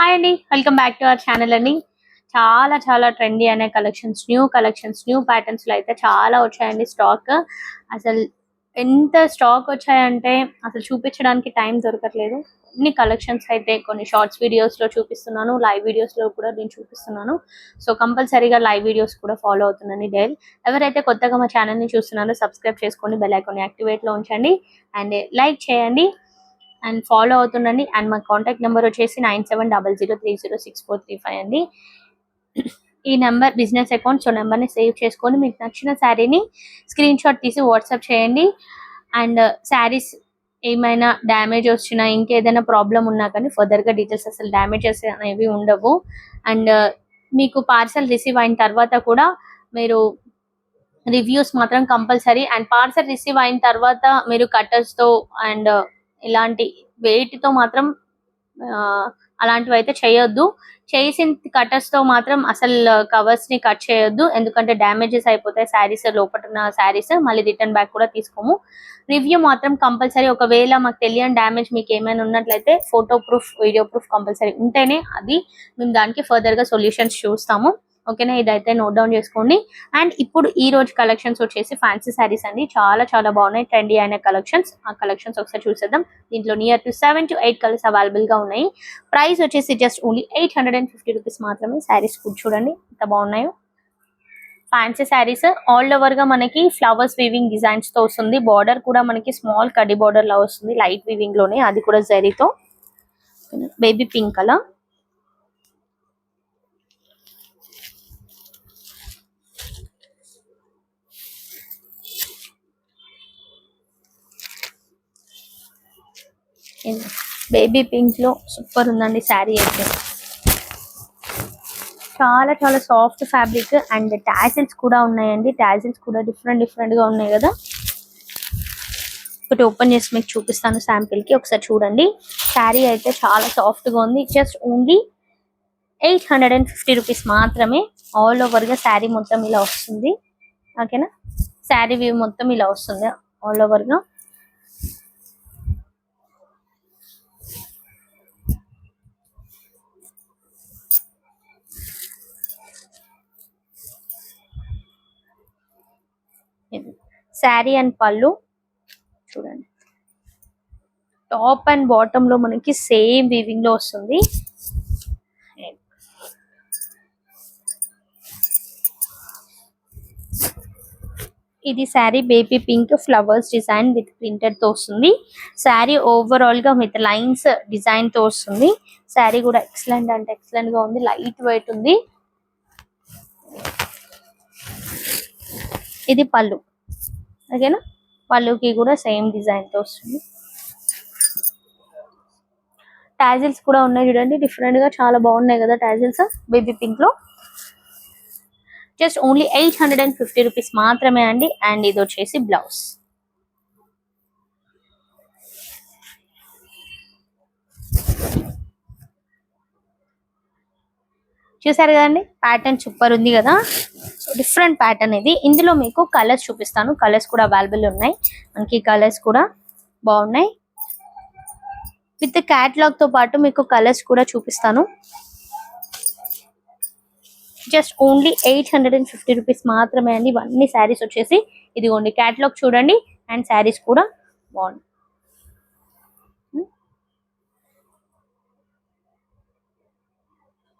Hi అండి welcome back to our channel అండి. చాలా చాలా ట్రెండీ అనే కలెక్షన్స్ న్యూ కలెక్షన్స్ న్యూ ప్యాటర్న్స్లో అయితే చాలా వచ్చాయండి స్టాక్ అసలు ఎంత స్టాక్ వచ్చాయంటే అసలు చూపించడానికి టైం దొరకట్లేదు. అన్ని కలెక్షన్స్ అయితే కొన్ని షార్ట్స్ వీడియోస్లో చూపిస్తున్నాను లైవ్ వీడియోస్లో కూడా నేను చూపిస్తున్నాను. సో కంపల్సరీగా లైవ్ వీడియోస్ కూడా ఫాలో అవుతున్నాను డైలీ ఎవరైతే కొత్తగా మా ఛానల్ని చూస్తున్నారో సబ్స్క్రైబ్ చేసుకోండి బెల్ ఐకాన్ యాక్టివేట్లో ఉంచండి. అండ్ లైక్ చేయండి. అండ్ ఫాలో అవుతుండండి. అండ్ మా కాంటాక్ట్ నెంబర్ వచ్చేసి nine seven double zero three zero six four three five అండి. ఈ నెంబర్ బిజినెస్ అకౌంట్ సో నెంబర్ని సేవ్ చేసుకొని మీకు నచ్చిన శారీని స్క్రీన్ షాట్ తీసి వాట్సాప్ చేయండి. అండ్ శారీస్ uh, ఏమైనా డ్యామేజ్ వచ్చినా ఇంకేదైనా ప్రాబ్లం ఉన్నా కానీ ఫర్దర్గా డీటెయిల్స్ అసలు డ్యామేజెస్ అనేవి ఉండవు. అండ్ uh, మీకు పార్సల్ రిసీవ్ అయిన తర్వాత కూడా మీరు రివ్యూస్ మాత్రం కంపల్సరీ అండ్ పార్సల్ రిసీవ్ అయిన తర్వాత మీరు కట్టర్స్తో తో అండ్ ఇలాంటి వెయిట్తో తో మాత్రం అలాంటివి అయితే చేయొద్దు. చేసిన cutters తో మాత్రం అసలు కవర్స్ని కట్ చేయొద్దు. ఎందుకంటే డ్యామేజెస్ అయిపోతాయి. శారీస్ లోపల ఉన్న శారీస్ మళ్ళీ రిటర్న్ బ్యాక్ కూడా తీసుకోము. రివ్యూ మాత్రం కంపల్సరీ. ఒకవేళ మాకు తెలియని డ్యామేజ్ మీకు ఏమైనా ఉన్నట్లయితే photo proof video proof compulsory ఉంటేనే అది మేము దానికి ఫర్దర్గా సొల్యూషన్స్ చూస్తాము. ఓకేనా? ఇదైతే నోట్ డౌన్ చేసుకోండి. అండ్ ఇప్పుడు ఈ రోజు కలెక్షన్స్ వచ్చేసి ఫ్యాన్సీ శారీస్ అండి. చాలా చాలా బాగున్నాయి. ట్రెండీ అయిన కలెక్షన్స్ ఆ కలెక్షన్స్ ఒకసారి చూసేద్దాం. దీంట్లో near to seven to eight colours అవైలబుల్గా ఉన్నాయి. ప్రైస్ వచ్చేసి just only eight hundred and fifty rupees మాత్రమే. శారీస్ కూడా చూడండి. ఎంత బాగున్నాయో. ఫ్యాన్సీ శారీస్ ఆల్ ఓవర్గా మనకి ఫ్లవర్స్ వీవింగ్ డిజైన్స్తో వస్తుంది. బార్డర్ కూడా మనకి స్మాల్ కడ్డీ బార్డర్ లా వస్తుంది. లైట్ వీవింగ్లోనే. అది కూడా జరీతో బేబీ పింక్ కలర్ బేబీ పింక్లో సూపర్ ఉందండి శారీ అయితే. చాలా చాలా సాఫ్ట్ ఫ్యాబ్రిక్ అండ్ టాజిల్స్ కూడా ఉన్నాయండి. టాజిల్స్ కూడా డిఫరెంట్ డిఫరెంట్గా ఉన్నాయి కదా. ఒకటి ఓపెన్ చేసి మీకు చూపిస్తాను శాంపిల్కి. ఒకసారి చూడండి. శారీ అయితే చాలా సాఫ్ట్గా ఉంది. Just only eight hundred and fifty rupees మాత్రమే ఆల్ ఓవర్గా శారీ మొత్తం ఇలా వస్తుంది. ఓకేనా శారీ వ్యూ మొత్తం ఇలా వస్తుంది. ఆల్ ఓవర్ శారీ అండ్ పళ్ళు. చూడండి. టాప్ అండ్ బాటమ్లో మనకి సేమ్ వీవింగ్లో వస్తుంది. ఇది sari baby pink flowers design with ప్రింటెడ్తో వస్తుంది. శారీ ఓవరాల్గా విత్ లైన్స్ డిజైన్తో వస్తుంది. శారీ కూడా ఎక్సలెంట్ అంటే ఎక్సలెంట్గా ఉంది. లైట్ వెయిట్ ఉంది. ఇది పళ్ళు. ఓకేనా? పళ్ళుకి కూడా సేమ్ డిజైన్తో వస్తుంది. టాజిల్స్ కూడా ఉన్నాయి చూడండి. డిఫరెంట్గా చాలా బాగున్నాయి కదా tassels baby పింక్లో. Just only eight hundred and fifty rupees మాత్రమే అండి. అండ్ ఇది వచ్చేసి బ్లౌజ్ చూసారు కదండి? ప్యాటర్న్ సూపర్ ఉంది కదా. డిఫరెంట్ ప్యాటర్న్ ఇది ఇందులో మీకు కలర్స్ చూపిస్తాను. కలర్స్ కూడా అవైలబుల్ ఉన్నాయి. మనకి కలర్స్ కూడా బాగున్నాయి. విత్ క్యాట్లాగ్తో పాటు మీకు కలర్స్ కూడా చూపిస్తాను. Just only eight hundred and fifty rupees మాత్రమే అండి. ఇవన్నీ శారీస్ వచ్చేసి ఇదిగోండి క్యాట్లాగ్ చూడండి. అండ్ శారీస్ కూడా బాగున్నాయి.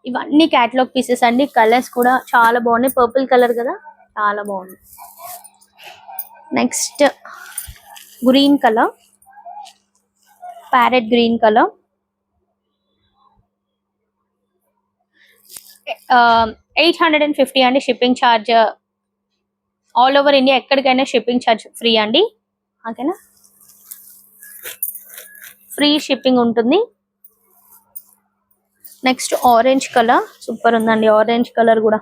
ఇవన్నీ క్యాటలాగ్ పీసెస్ అండి. కలర్స్ కూడా చాలా బాగున్నాయి. పర్పుల్ కలర్ కదా? చాలా బాగుంది. Next green colour parrot green colour eight hundred and fifty అండి shipping charge all over India ఎక్కడికైనా షిప్పింగ్ ఛార్జ్ ఫ్రీ అండి. ఓకేనా ఫ్రీ షిప్పింగ్ ఉంటుంది. నెక్స్ట్ ఆరెంజ్ కలర్ సూపర్ ఉందండి ఆరెంజ్ కలర్ కూడా.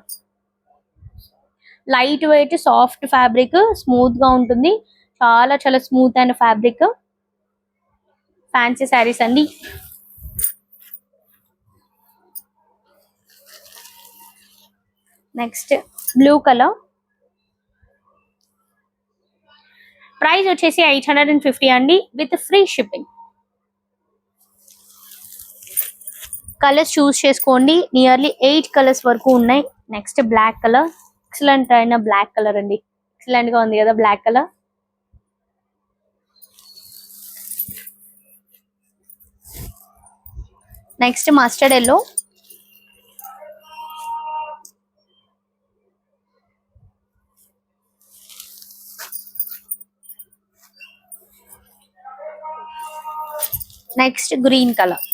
లైట్ వెయిట్ సాఫ్ట్ ఫ్యాబ్రిక్ స్మూత్గా ఉంటుంది. చాలా చాలా స్మూత్ అయిన ఫ్యాబ్రిక్ ఫ్యాన్సీ శారీస్ అండి. నెక్స్ట్ బ్లూ కలర్ ప్రైస్ వచ్చేసి ఎయిట్ హండ్రెడ్ అండ్ ఫిఫ్టీ అండి with free shipping colours choose చేసుకోండి. నియర్లీ ఎయిట్ కలర్స్ వరకు ఉన్నాయి. Next black colour. ఎక్సలెంట్ అయిన బ్లాక్ కలర్ అండి. ఎక్సలెంట్గా ఉంది కదా black colour. Next mustard yellow. Next green colour.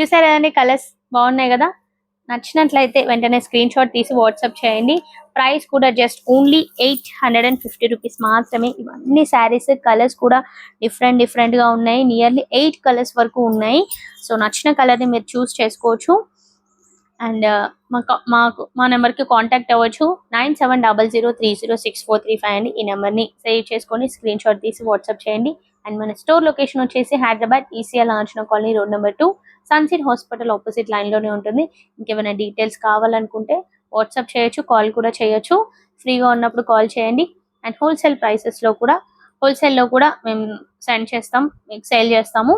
చూసారు కదండి కలర్స్ బాగున్నాయి కదా? నచ్చినట్లయితే వెంటనే స్క్రీన్ షాట్ తీసి వాట్సాప్ చేయండి. ప్రైస్ కూడా just only eight hundred and fifty rupees మాత్రమే. ఇవన్నీ శారీస్ కలర్స్ కూడా డిఫరెంట్ డిఫరెంట్గా ఉన్నాయి. నియర్లీ ఎయిట్ కలర్స్ వరకు ఉన్నాయి. సో నచ్చిన కలర్ని మీరు చూస్ చేసుకోవచ్చు. అండ్ మాకు మాకు మా నెంబర్కి కాంటాక్ట్ అవ్వచ్చు. Nine seven double zero three zero six four three five అండి ఈ నెంబర్ని. సేవ్ చేసుకొని స్క్రీన్ షాట్ తీసి వాట్సాప్ చేయండి. అండ్ మన స్టోర్ లొకేషన్ వచ్చేసి Hyderabad ECL Anchana colony road number two. సన్సిట్ hospital opposite లైన్లోనే ఉంటుంది. ఇంకేమైనా డీటెయిల్స్ కావాలనుకుంటే వాట్సాప్ చేయొచ్చు కాల్ కూడా చేయొచ్చు. ఫ్రీగా ఉన్నప్పుడు కాల్ చేయండి. అండ్ హోల్సేల్ ప్రైసెస్లో కూడా హోల్సేల్లో కూడా మేము సెండ్ చేస్తాం మీకు సేల్ చేస్తాము.